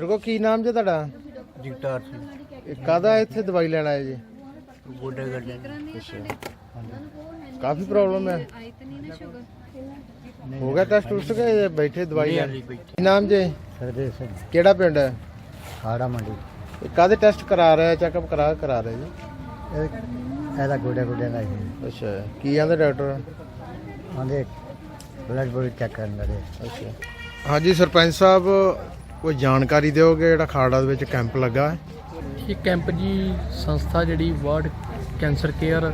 ਬਜ਼ੁਰਗੋ ਕੀ ਨਾਮ ਜੀ ਤੁਹਾਡਾ? ਜਗਤਾਰ ਸਿੰਘ ਇਹ ਕਾਹਦਾ ਇੱਥੇ ਦਵਾਈ ਲੈਣ ਆਏ ਜੀ? ਗੋਡੇ ਗੱਡੇ ਕਾਫੀ ਪ੍ਰੋਬਲਮ ਹੈ। ਹੋ ਗਿਆ ਟੈਸਟ ਉਸ ਕੇ ਬੈਠੇ ਦਵਾਈ ਲੈਣ? ਕੀ ਨਾਮ ਜੀ? ਸਰਦੇ ਸਿੰਘ। ਕਿਹੜਾ ਪਿੰਡ ਹੈ? ਹਾੜਾ ਮੰਡੀ। ਇਹ ਕਾਹਦੇ ਟੈਸਟ ਕਰਾ ਰਹੇ ਚੈੱਕਅਪ ਕਰਾ ਕਰਾ ਰਹੇ ਜੀ? ਇਹ ਇਹਦਾ ਗੋਡੇ ਗੋਡੇ ਦਾ ਹੀ। ਅੱਛਾ ਕੀ ਕਹਿੰਦੇ ਡਾਕਟਰ ਆਂਦੇ ਬਲੱਡ ਬੋਡੀ ਚੈੱਕ ਕਰਨ ਦਾ ਅੱਛਾ। ਹਾਂਜੀ ਸਰਪੰਚ ਸਾਹਿਬ ਕੋਈ ਜਾਣਕਾਰੀ ਦਿਓਗੇ ਜਿਹੜਾ ਖਾੜਾ ਦੇ ਵਿੱਚ ਕੈਂਪ ਲੱਗਾ ਹੈ? ਇਹ ਕੈਂਪ ਜੀ ਸੰਸਥਾ ਜਿਹੜੀ ਵਰਲਡ ਕੈਂਸਰ ਕੇਅਰ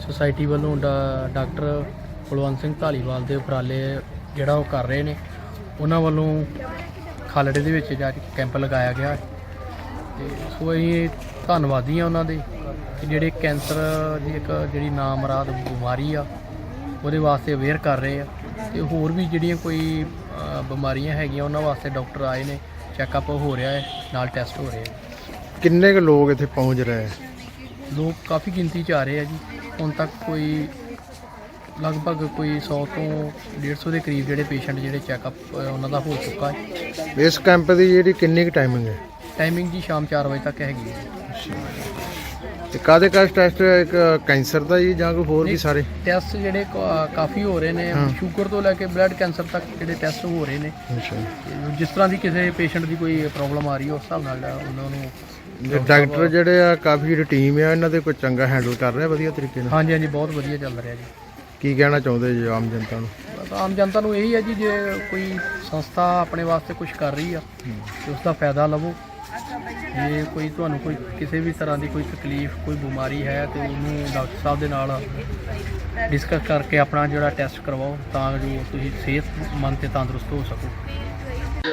ਸੁਸਾਇਟੀ ਵੱਲੋਂ ਡਾ- ਡਾਕਟਰ ਕੁਲਵੰਤ ਸਿੰਘ ਧਾਲੀਵਾਲ ਦੇ ਉਪਰਾਲੇ ਜਿਹੜਾ ਉਹ ਕਰ ਰਹੇ ਨੇ। ਉਹਨਾਂ ਵੱਲੋਂ ਖਾਲੜੇ ਦੇ ਵਿੱਚ ਜਾ ਕੇ ਕੈਂਪ ਲਗਾਇਆ ਗਿਆ ਹੈ। ਤੇ ਸੋ ਅਸੀਂ ਧੰਨਵਾਦੀ ਆ ਉਹਨਾਂ ਦੇ ਕਿ ਜਿਹੜੇ ਕੈਂਸਰ ਦੀ ਇੱਕ ਜਿਹੜੀ ਨਾਮਰਾਦ ਬਿਮਾਰੀ ਆ, ਉਹਦੇ ਵਾਸਤੇ ਅਵੇਅਰ ਕਰ ਰਹੇ ਆ। ਤੇ ਹੋਰ ਵੀ ਜਿਹੜੀਆਂ ਕੋਈ ਬਿਮਾਰੀਆਂ ਹੈਗੀਆਂ ਉਹਨਾਂ ਵਾਸਤੇ ਡਾਕਟਰ ਆਏ ਨੇ ਚੈੱਕਅਪ ਹੋ ਰਿਹਾ ਹੈ ਨਾਲ ਟੈਸਟ ਹੋ ਰਹੇ ਆ। ਕਿੰਨੇ ਕੁ ਲੋਕ ਇੱਥੇ ਪਹੁੰਚ ਰਹੇ ਹੈ ਲੋਕ ਕਾਫੀ ਗਿਣਤੀ ਚ ਆ ਰਹੇ ਆ ਜੀ। ਹੁਣ ਤੱਕ ਕੋਈ ਲਗਭਗ ਕੋਈ 100 ਤੋਂ 150 ਦੇ ਕਰੀਬ ਜਿਹੜੇ ਪੇਸ਼ੈਂਟ ਜਿਹੜੇ ਚੈੱਕਅਪ ਉਹਨਾਂ ਦਾ ਹੋ ਚੁੱਕਾ ਹੈ। ਇਸ ਕੈਂਪ ਦੀ ਜਿਹੜੀ ਕਿੰਨੀ ਕੁ ਟਾਈਮਿੰਗ ਹੈ? ਟਾਈਮਿੰਗ ਜੀ ਸ਼ਾਮ 4 ਵਜੇ ਤੱਕ ਹੈਗੀ ਹੈ। ਤੇ ਕਾਹਦੇ ਕਾਹਦੇ ਟੈਸਟ ਇੱਕ ਕੈਂਸਰ ਦਾ ਜੀ ਜਾਂ ਕੋਈ ਹੋਰ ਵੀ। ਸਾਰੇ? ਟੈਸਟ ਜਿਹੜੇ ਕਾ- ਕਾਫੀ ਹੋ ਰਹੇ ਨੇ। ਸ਼ੂਗਰ ਤੋਂ ਲੈ ਕੇ ਬਲੱਡ ਕੈਂਸਰ ਤੱਕ ਜਿਹੜੇ ਟੈਸਟ ਹੋ ਰਹੇ ਨੇ। ਅੱਛਾ। ਤੇ ਜਿਸ ਤਰ੍ਹਾਂ ਦੀ ਕਿਸੇ ਪੇਸ਼ੈਂਟ ਦੀ ਕੋਈ ਪ੍ਰੋਬਲਮ ਆ ਰਹੀ ਹੈ ਉਸ ਹਿਸਾਬ ਨਾਲ ਉਹਨਾਂ ਨੂੰ ਤੇ ਡਾਕਟਰ ਜਿਹੜੇ ਆ ਕਾਫੀ ਜਿਹੜੀ ਟੀਮ ਆ ਇਹਨਾਂ ਦੇ ਕੋਈ ਚੰਗਾ ਹੈਂਡਲ ਕਰ ਰਿਹਾ ਵਧੀਆ ਤਰੀਕੇ ਨਾਲ? ਹਾਂਜੀ ਹਾਂਜੀ ਬਹੁਤ ਵਧੀਆ ਚੱਲ ਰਿਹਾ ਜੀ। ਕੀ ਕਹਿਣਾ ਚਾਹੁੰਦੇ ਜੀ ਆਮ ਜਨਤਾ ਨੂੰ? ਬਸ ਆਮ ਜਨਤਾ ਨੂੰ ਇਹੀ ਹੈ ਜੀ ਜੇ ਕੋਈ ਸੰਸਥਾ ਆਪਣੇ ਵਾਸਤੇ ਕੁਝ ਕਰ ਰਹੀ ਆ ਤੇ ਉਸ ਦਾ ਫਾਇਦਾ ਲਵੋ। ਜੇ ਕੋਈ ਤੁਹਾਨੂੰ ਕੋਈ ਕਿਸੇ ਵੀ ਤਰ੍ਹਾਂ ਦੀ ਕੋਈ ਤਕਲੀਫ, ਕੋਈ ਬਿਮਾਰੀ ਹੈ ਤੇ ਉਹਨੂੰ ਡਾਕਟਰ ਸਾਹਿਬ ਦੇ ਨਾਲ ਡਿਸਕਸ ਕਰਕੇ ਆਪਣਾ ਜਿਹੜਾ ਟੈਸਟ ਕਰਵਾਓ, ਤਾਂ ਜੋ ਤੁਸੀਂ ਸਿਹਤਮੰਦ ਤੇ ਤੰਦਰੁਸਤ ਹੋ ਸਕੋ।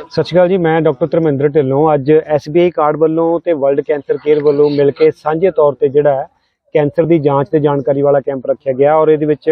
ਸਤਿ ਸ਼੍ਰੀ ਅਕਾਲ ਜੀ, ਮੈਂ ਡਾਕਟਰ ਧਰਮਿੰਦਰ ਢਿੱਲੋਂ, ਅੱਜ SBI ਕਾਰਡ ਵੱਲੋਂ ਤੇ ਵਰਲਡ ਕੈਂਸਰ ਕੇਅਰ ਵੱਲੋਂ ਮਿਲ ਕੇ ਸਾਂਝੇ ਤੌਰ ਤੇ ਜਿਹੜਾ ਹੈ, ਕੈਂਸਰ ਦੀ ਜਾਂਚ ਤੇ ਜਾਣਕਾਰੀ ਵਾਲਾ ਕੈਂਪ ਰੱਖਿਆ ਗਿਆ ਔਰ ਇਹਦੇ ਵਿੱਚ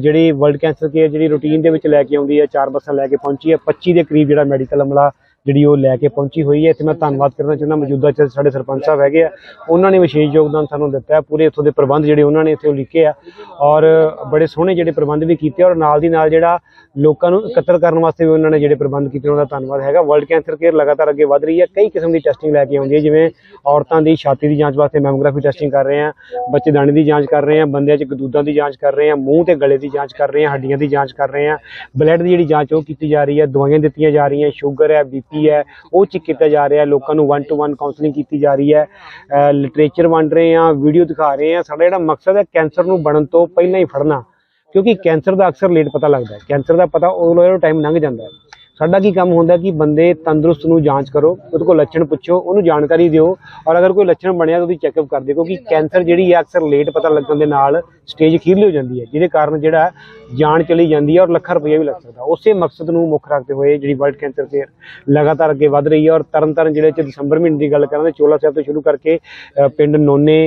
ਜਿਹੜੀ ਵਰਲਡ ਕੈਂਸਰ ਕੇਅਰ ਜਿਹੜੀ ਰੂਟੀਨ ਦੇ ਵਿੱਚ ਲੈ ਕੇ ਆਉਂਦੀ ਹੈ, ਚਾਰ ਬੱਸਾਂ ਲੈ ਕੇ ਪਹੁੰਚੀ ਹੈ 25 ਦੇ ਕਰੀਬ ਜਿਹੜਾ ਮੈਡੀਕਲ ਅਮਲਾ ਜਿਹੜੀ ਉਹ ਲੈ ਕੇ ਪਹੁੰਚੀ ਹੋਈ ਹੈ। ਇੱਥੇ ਮੈਂ ਧੰਨਵਾਦ ਕਰਨਾ ਚਾਹੁੰਦਾ। ਮੌਜੂਦਾ ਚ ਸਾਡੇ ਸਰਪੰਚ ਸਾਹਿਬ ਹੈਗੇ ਆ। ਉਹਨਾਂ ਨੇ ਵਿਸ਼ੇਸ਼ ਯੋਗਦਾਨ ਸਾਨੂੰ ਦਿੱਤਾ ਹੈ। ਪੂਰੇ ਇੱਥੋਂ ਦੇ ਪ੍ਰਬੰਧ ਜਿਹੜੇ ਉਹਨਾਂ ਨੇ ਇੱਥੇ ਉਹ ਲਿਖੇ ਆ। ਔਰ ਬੜੇ ਸੋਹਣੇ ਜਿਹੜੇ ਪ੍ਰਬੰਧ ਵੀ ਕੀਤੇ ਔਰ ਨਾਲ ਦੀ ਨਾਲ ਜਿਹੜਾ ਲੋਕਾਂ ਨੂੰ ਇਕੱਤਰ ਕਰਨ ਵਾਸਤੇ ਵੀ ਉਹਨਾਂ ਨੇ ਜਿਹੜੇ ਪ੍ਰਬੰਧ ਕੀਤੇ ਉਹਨਾਂ ਦਾ ਧੰਨਵਾਦ ਹੈਗਾ। ਵਰਲਡ ਕੈਂਸਰ ਕੇਅਰ ਲਗਾਤਾਰ ਅੱਗੇ ਵਧ ਰਹੀ ਹੈ। ਕਈ ਕਿਸਮ ਦੀ ਟੈਸਟਿੰਗ ਲੈ ਕੇ ਆਉਂਦੀ ਹੈ, ਜਿਵੇਂ ਔਰਤਾਂ ਦੀ ਛਾਤੀ ਦੀ ਜਾਂਚ ਵਾਸਤੇ ਮੈਮੋਗ੍ਰਾਫੀ ਟੈਸਟਿੰਗ ਕਰ ਰਹੇ ਆ ਬੱਚੇਦਾਨੀ ਦੀ ਜਾਂਚ ਕਰ ਰਹੇ ਆ ਬੰਦਿਆਂ 'ਚ ਗਦੂਦਾਂ ਦੀ ਜਾਂਚ ਕਰ ਰਹੇ ਆ ਮੂੰਹ ਤੇ ਗਲੇ ਦੀ ਜਾਂਚ ਕਰ ਰਹੇ ਆ ਹੱਡੀਆਂ ਦੀ ਜਾਂਚ ਕਰ ਰਹੇ ਆ ਬਲੱਡ ਦੀ ਜਿਹੜੀ ਜਾਂਚ ਉਹ ਕੀਤੀ ਜਾ ਰਹੀ ਹੈ, ਦਵਾਈਆਂ ਦਿੱਤੀਆਂ ਜਾ ਰਹੀਆਂ ਸ਼ੂਗਰ ਹੈ ਬੀਪੀ ਹੈ, ਉਹ ਚੈੱਕ ਕੀਤਾ ਜਾ ਰਿਹਾ ਲੋਕਾਂ ਨੂੰ 1 ਟੂ 1 ਕਾਉਂਸਲਿੰਗ ਕੀਤੀ ਜਾ ਰਹੀ ਹੈ। ਲਿਟਰੇਚਰ ਵੰਡ ਰਹੇ ਆ ਵੀਡੀਓ ਦਿਖਾ ਰਹੇ ਆ ਸਾਡਾ ਜਿਹੜਾ ਮਕਸਦ ਹੈ ਕੈਂਸਰ ਨੂੰ ਬਣਨ ਤੋਂ ਪਹਿਲਾਂ ਹੀ ਫੜਨਾ। ਕਿਉਂਕਿ ਕੈਂਸਰ ਦਾ ਅਕਸਰ ਲੇਟ ਪਤਾ ਲੱਗਦਾ ਹੈ। ਕੈਂਸਰ ਦਾ ਪਤਾ ਉਹ ਜਦੋਂ ਟਾਈਮ ਲੰਘ ਜਾਂਦਾ ਹੈ। ਸਾਡਾ ਕੀ ਕੰਮ ਹੁੰਦਾ ਕਿ ਬੰਦੇ ਤੰਦਰੁਸਤ ਨੂੰ ਜਾਂਚ ਕਰੋ ਉਹਦੇ ਕੋਲ ਲੱਛਣ ਪੁੱਛੋ ਉਹਨੂੰ ਜਾਣਕਾਰੀ ਦਿਓ ਔਰ ਅਗਰ ਕੋਈ ਲੱਛਣ ਬਣਿਆ ਤਾਂ ਉਹਦੀ ਚੈੱਕਅਪ ਕਰ ਦਿਓ ਕਿਉਂਕਿ ਕੈਂਸਰ ਜਿਹੜੀ ਹੈ ਅਕਸਰ ਲੇਟ ਪਤਾ ਲੱਗਣ ਦੇ ਨਾਲ ਸਟੇਜ ਖੀਰਲੀ ਹੋ ਜਾਂਦੀ ਹੈ ਜਿਹਦੇ ਕਾਰਨ ਜਿਹੜਾ ਹੈ ਜਾਨ ਚਲੀ ਜਾਂਦੀ ਹੈ ਔਰ ਲੱਖਾਂ ਰੁਪਏ ਵੀ ਲੱਗ ਸਕਦਾ। ਉਸੇ ਮਕਸਦ ਨੂੰ ਮੁੱਖ ਰੱਖਦੇ ਹੋਏ ਜਿਹੜੀ ਵਰਲਡ ਕੈਂਸਰ ਕੇਅਰ ਲਗਾਤਾਰ ਅੱਗੇ ਵਧ ਰਹੀ ਹੈ ਔਰ ਤਰਨਤਾਰਨ ਜ਼ਿਲ੍ਹੇ 'ਚ ਦਸੰਬਰ ਮਹੀਨੇ ਦੀ ਗੱਲ ਕਰਾਂ ਤਾਂ ਚੋਲਾ ਸਾਹਿਬ ਤੋਂ ਸ਼ੁਰੂ ਕਰਕੇ ਪਿੰਡ ਨੋਨੇ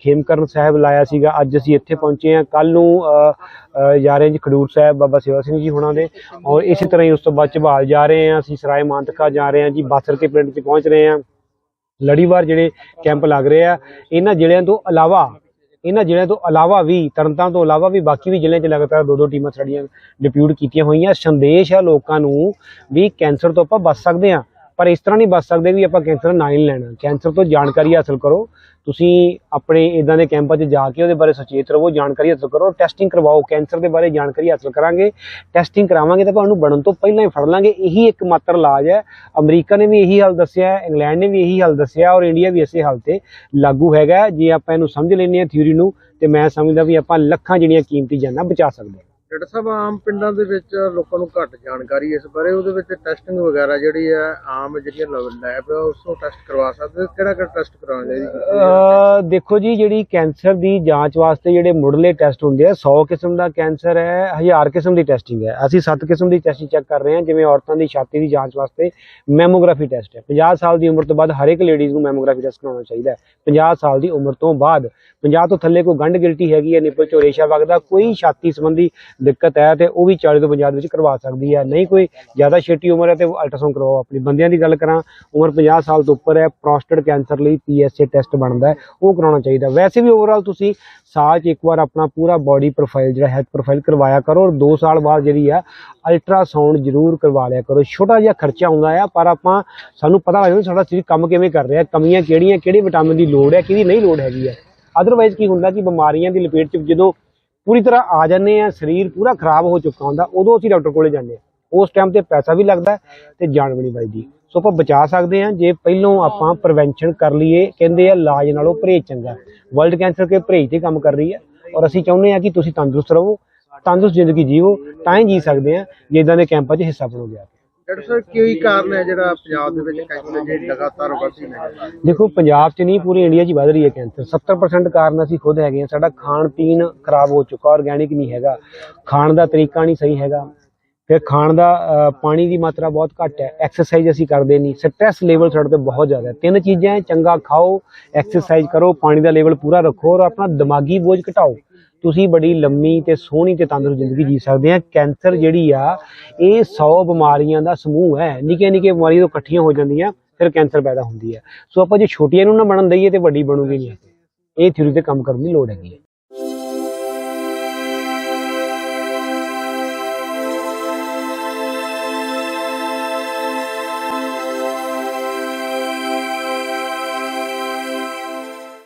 ਖੇਮਕਰਨ ਸਾਹਿਬ ਲਾਇਆ ਸੀਗਾ। ਅੱਜ ਅਸੀਂ ਇੱਥੇ ਪਹੁੰਚੇ ਹਾਂ। ਕੱਲ ਨੂੰ ਅ, ਜਾ ਰਹੇ ਜੀ ਖਡੂਰ ਸਾਹਿਬ ਬਾਬਾ ਸੇਵਾ ਸਿੰਘ ਜੀ ਹੋਣਾ ਦੇ ਔਰ ਇਸੇ ਤਰ੍ਹਾਂ ਹੀ ਉਸ ਤੋਂ ਬਾਅਦ ਝਬਾਲ ਜਾ ਰਹੇ ਹਾਂ, ਅਸੀਂ ਸਰਾਏ ਮਾਨਤਕਾ ਜਾ ਰਹੇ ਹਾਂ ਜੀ, ਬਾਸਰ ਕੇ ਪਿੰਡ 'ਚ ਪਹੁੰਚ ਰਹੇ ਹਾਂ। ਲੜੀਵਾਰ ਜਿਹੜੇ ਕੈਂਪ ਲੱਗ ਰਹੇ ਆ, ਇਹਨਾਂ ਜ਼ਿਲ੍ਹਿਆਂ ਤੋਂ ਇਲਾਵਾ, ਇਹਨਾਂ ਜ਼ਿਲ੍ਹਿਆਂ ਤੋਂ ਇਲਾਵਾ ਵੀ, ਤਰਨਤਾਰਨ ਤੋਂ ਇਲਾਵਾ ਵੀ, ਬਾਕੀ ਵੀ ਜ਼ਿਲ੍ਹਿਆਂ 'ਚ ਲਗਾਤਾਰ ਦੋ ਦੋ ਟੀਮਾਂ ਸਾਡੀਆਂ ਡਿਪਿਊਟ ਕੀਤੀਆਂ ਹੋਈਆਂ। ਸੰਦੇਸ਼ ਆ ਲੋਕਾਂ ਨੂੰ ਵੀ ਕੈਂਸਰ ਤੋਂ ਆਪਾਂ ਬਚ ਸਕਦੇ ਹਾਂ। ਪਰ ਇਸ ਤਰ੍ਹਾਂ ਨਹੀਂ ਬਚ ਸਕਦੇ ਵੀ ਆਪਾਂ ਕੈਂਸਰ ਨਾ ਹੀ ਲੈਣਾ। ਕੈਂਸਰ ਤੋਂ ਜਾਣਕਾਰੀ ਹਾਸਲ ਕਰੋ। ਤੁਸੀਂ ਆਪਣੇ ਇਦਾਂ ਦੇ ਕੈਂਪਾਂ 'ਚ ਜਾ ਕੇ ਉਹਦੇ ਬਾਰੇ ਸੁਚੇਤ ਰਹੋ, ਜਾਣਕਾਰੀ ਹਾਸਲ ਕਰੋ ਟੈਸਟਿੰਗ ਕਰਵਾਓ। ਕੈਂਸਰ ਦੇ ਬਾਰੇ ਜਾਣਕਾਰੀ ਹਾਸਲ ਕਰਾਂਗੇ। ਟੈਸਟਿੰਗ ਕਰਾਵਾਂਗੇ ਤਾਂ ਤੁਹਾਨੂੰ ਬਣਨ ਤੋਂ ਪਹਿਲਾਂ ਹੀ ਫੜ ਲਾਂਗੇ। ਇਹੀ ਇੱਕ ਮਾਤਰ ਇਲਾਜ ਹੈ। ਅਮਰੀਕਾ ਨੇ ਵੀ ਇਹੀ ਹੱਲ ਦੱਸਿਆ ਇੰਗਲੈਂਡ ਨੇ ਵੀ ਇਹੀ ਹੱਲ ਦੱਸਿਆ ਔਰ ਇੰਡੀਆ ਵੀ ਇਸੇ ਹੱਲ ਤੇ ਲਾਗੂ ਹੈਗਾ ਜੇ ਆਪਾਂ ਇਹਨੂੰ ਸਮਝ ਲੈਂਦੇ ਹਾਂ ਥਿਊਰੀ ਨੂੰ, ਤੇ ਮੈਂ ਸਮਝਦਾ ਵੀ ਆਪਾਂ ਲੱਖਾਂ ਜਿਹੜੀਆਂ ਕੀਮਤੀ ਜਾਨਾਂ ਬਚਾ ਸਕਦੇ ਹਾਂ। ਡਾਕਟਰ ਸਾਹਿਬ, ਆਮ ਪਿੰਡਾਂ ਦੇ ਵਿੱਚ ਲੋਕਾਂ ਨੂੰ ਘੱਟ ਜਾਣਕਾਰੀ ਇਸ ਬਾਰੇ, ਉਹਦੇ ਵਿੱਚ ਟੈਸਟਿੰਗ ਵਗੈਰਾ ਜਿਹੜੀ ਹੈ, ਆਮ ਜਿਹੜੀਆਂ ਲੈਬ ਉਸ ਤੋਂ ਟੈਸਟ ਕਰਵਾ ਸਕਦੇ ਕਿਹੜਾ ਕਿਹੜਾ ਟੈਸਟ ਕਰਾਉਣਾ ਚਾਹੀਦਾ ਦੇਖੋ ਜੀ, ਜਿਹੜੀ ਕੈਂਸਰ ਦੀ ਜਾਂਚ ਵਾਸਤੇ ਜਿਹੜੇ ਮੁੱਢਲੇ ਟੈਸਟ ਹੁੰਦੇ ਆ 100 ਕਿਸਮ ਦਾ ਕੈਂਸਰ ਹੈ 1000 ਕਿਸਮ ਦੀ ਟੈਸਟਿੰਗ ਹੈ। ਅਸੀਂ 7 ਕਿਸਮ ਦੀ ਟੈਸਟਿੰਗ ਚੈੱਕ ਕਰ ਰਹੇ ਹਾਂ, ਜਿਵੇਂ ਔਰਤਾਂ ਦੀ ਛਾਤੀ ਦੀ ਜਾਂਚ ਵਾਸਤੇ ਮੈਮੋਗ੍ਰਾਫੀ ਟੈਸਟ ਹੈ। 50 ਸਾਲ ਦੀ ਉਮਰ ਤੋਂ ਬਾਅਦ ਹਰ ਇੱਕ ਲੇਡੀਜ਼ ਨੂੰ ਮੈਮੋਗ੍ਰਾਫੀ ਟੈਸਟ ਕਰਾਉਣਾ ਚਾਹੀਦਾ ਹੈ। 50 ਸਾਲ ਦੀ ਉਮਰ ਤੋਂ ਬਾਅਦ 50 ਤੋਂ ਥੱਲੇ ਕੋਈ ਗੰਢ ਗਿਲਟੀ ਹੈਗੀ ਹੈ, ਨਿੱਪਲ ਚੋਂ ਰੇਸ਼ਾ ਵਗਦਾ, ਕੋਈ ਛਾਤੀ ਸੰਬੰਧੀ ਦਿੱਕਤ ਹੈ ਤੇ ਉਹ ਵੀ 40 ਤੋਂ 50 ਵਿੱਚ ਕਰਵਾ ਸਕਦੀ ਹੈ। ਨਹੀਂ ਕੋਈ ਜ਼ਿਆਦਾ ਛੇਟੀ ਉਮਰ ਹੈ ਤੇ ਅਲਟਰਾਸਾਊਂਡ ਕਰਵਾਓ ਆਪਣੀ। ਬੰਦਿਆਂ ਦੀ ਗੱਲ ਕਰਾਂ, ਉਮਰ 50 ਸਾਲ ਤੋਂ ਉੱਪਰ ਹੈ ਪ੍ਰੋਸਟੇਟ ਕੈਂਸਰ ਲਈ ਪੀਐਸਏ ਟੈਸਟ ਬਣਦਾ ਉਹ ਕਰਾਉਣਾ ਚਾਹੀਦਾ। ਵੈਸੇ ਵੀ ਓਵਰਆਲ ਤੁਸੀਂ ਸਾਲ 'ਚ ਇੱਕ ਵਾਰ ਆਪਣਾ ਪੂਰਾ ਬਾਡੀ ਪ੍ਰੋਫਾਈਲ ਜਿਹੜਾ ਹੈਲਥ ਪ੍ਰੋਫਾਈਲ ਕਰਵਾਇਆ ਕਰੋ ਔਰ 2 ਸਾਲ ਬਾਅਦ ਜਿਹੜੀ ਆ ਅਲਟਰਾਸਾਊਂਡ ਜ਼ਰੂਰ ਕਰਵਾ ਲਿਆ ਕਰੋ। ਛੋਟਾ ਜਿਹਾ ਖਰਚਾ ਆਉਂਦਾ ਆ, ਪਰ ਆਪਾਂ ਸਾਨੂੰ ਪਤਾ ਲੱਗ ਜਾਂਦਾ ਸਾਡਾ ਸਰੀਰ ਕੰਮ ਕਿਵੇਂ ਕਰ ਰਿਹਾ, ਕਮੀਆਂ ਕਿਹੜੀਆਂ, ਕਿਹੜੇ ਵਿਟਾਮਿਨ ਦੀ ਲੋੜ ਹੈ, ਕਿਹਦੀ ਨਹੀਂ ਲੋੜ ਹੈਗੀ ਹੈ। ਅਦਰਵਾਈਜ਼ ਕੀ ਹੁੰਦਾ ਕਿ ਬਿਮਾਰੀਆਂ ਦੀ ਲਪੇਟ 'ਚ ਜਦੋਂ ਪੂਰੀ ਤਰ੍ਹਾਂ ਆ ਜਾਂਦੇ ਆ, ਸਰੀਰ ਪੂਰਾ ਖਰਾਬ ਹੋ ਚੁੱਕਾ ਹੁੰਦਾ, ਉਦੋਂ ਅਸੀਂ ਡਾਕਟਰ ਕੋਲੇ ਜਾਂਦੇ ਆ। ਉਸ ਟਾਈਮ ਤੇ ਪੈਸਾ ਵੀ ਲੱਗਦਾ ਹੈ ਤੇ ਜਾਨ ਵੀ ਨਹੀਂ ਬਚਦੀ। ਸੋ ਆਪਾਂ ਬਚਾ ਸਕਦੇ ਹਾਂ, ਜੇ ਪਹਿਲੋਂ ਆਪਾਂ ਪ੍ਰੀਵੈਂਸ਼ਨ ਕਰ ਲਈਏ, ਕਹਿੰਦੇ ਆ ਇਲਾਜ ਨਾਲੋਂ ਪਰਹੇਜ਼ ਚੰਗਾ। ਵਰਲਡ ਕੈਂਸਰ ਕੇ ਪਰਹੇਜ਼ ਤੇ ਕੰਮ ਕਰ ਰਹੀ ਹੈ ਔਰ ਅਸੀਂ ਚਾਹੁੰਦੇ ਹਾਂ ਕਿ ਤੁਸੀਂ ਤੰਦਰੁਸਤ ਰਹੋ, ਤੰਦਰੁਸਤ ਜ਼ਿੰਦਗੀ ਜੀਵੋ, ਤਾਂ ਹੀ ਜੀ ਸਕਦੇ ਆ ਜੇ ਇਦਾਂ ਦੇ ਕੈਂਪਾਂ 'ਚ ਹਿੱਸਾ ਬਣੋਗੇ ਆ ਡਾਕਟਰ ਸਾਹਿਬ, ਕੀ ਕਾਰਨ ਹੈ ਜਿਹੜਾ ਪੰਜਾਬ ਦੇ ਵਿੱਚ ਕੈਂਸਰ ਜਿਹੜੀ ਲਗਾਤਾਰ ਵਧੀ ਨੇ ਦੇਖੋ, ਪੰਜਾਬ 'ਚ ਨਹੀਂ, ਪੂਰੀ ਇੰਡੀਆ 'ਚ ਵੱਧ ਰਹੀ ਹੈ ਕੈਂਸਰ। 70% ਕਾਰਨ ਅਸੀਂ ਖੁਦ ਹੈਗੇ ਆ ਸਾਡਾ ਖਾਣ ਪੀਣ ਖਰਾਬ ਹੋ ਚੁੱਕਾ ਆਰਗੈਨਿਕ ਨਹੀਂ ਹੈਗਾ। ਖਾਣ ਦਾ ਤਰੀਕਾ ਨਹੀਂ ਸਹੀ ਹੈਗਾ। ਫਿਰ ਖਾਣ ਦਾ ਪਾਣੀ ਦੀ ਮਾਤਰਾ ਬਹੁਤ ਘੱਟ ਹੈ। ਐਕਸਰਸਾਈਜ਼ ਅਸੀਂ ਕਰਦੇ ਨਹੀਂ। ਸਟ੍ਰੈਸ ਲੈਵਲ ਸਾਡੇ ਤੇ ਬਹੁਤ ਜ਼ਿਆਦਾ ਹੈ। ਤਿੰਨ ਚੀਜ਼ਾਂ ਚੰਗਾ ਖਾਓ ਐਕਸਰਸਾਈਜ਼ ਕਰੋ, ਪਾਣੀ ਦਾ ਲੈਵਲ ਪੂਰਾ ਰੱਖੋ ਔਰ ਆਪਣਾ ਦਿਮਾਗੀ ਬੋਝ ਘਟਾਓ। ਤੁਸੀਂ ਬੜੀ ਲੰਮੀ ਤੇ ਸੋਹਣੀ ਤੇ ਤੰਦਰੁਸਤ ਜ਼ਿੰਦਗੀ ਜੀ ਸਕਦੇ ਆ। ਕੈਂਸਰ ਜਿਹੜੀ ਆ, ਇਹ 100 ਬਿਮਾਰੀਆਂ ਦਾ ਸਮੂਹ ਹੈ। ਨਿੱਕੇ ਨਿੱਕੇ ਬਿਮਾਰੀਆਂ ਤੋਂ ਇਕੱਠੀਆਂ ਹੋ ਜਾਂਦੀਆਂ, ਫਿਰ ਕੈਂਸਰ ਪੈਦਾ ਹੁੰਦੀ ਹੈ। ਸੋ ਆਪਾਂ ਜੇ ਛੋਟੀਆਂ ਨੂੰ ਨਾ ਬਣਨ ਦਈਏ ਤੇ ਵੱਡੀ ਬਣੂਗੀ ਨਹੀਂ। ਇਹ ਥਿਊਰੀ ਤੇ ਕੰਮ ਕਰਨ ਦੀ ਲੋੜ ਹੈਗੀ ਹੈ।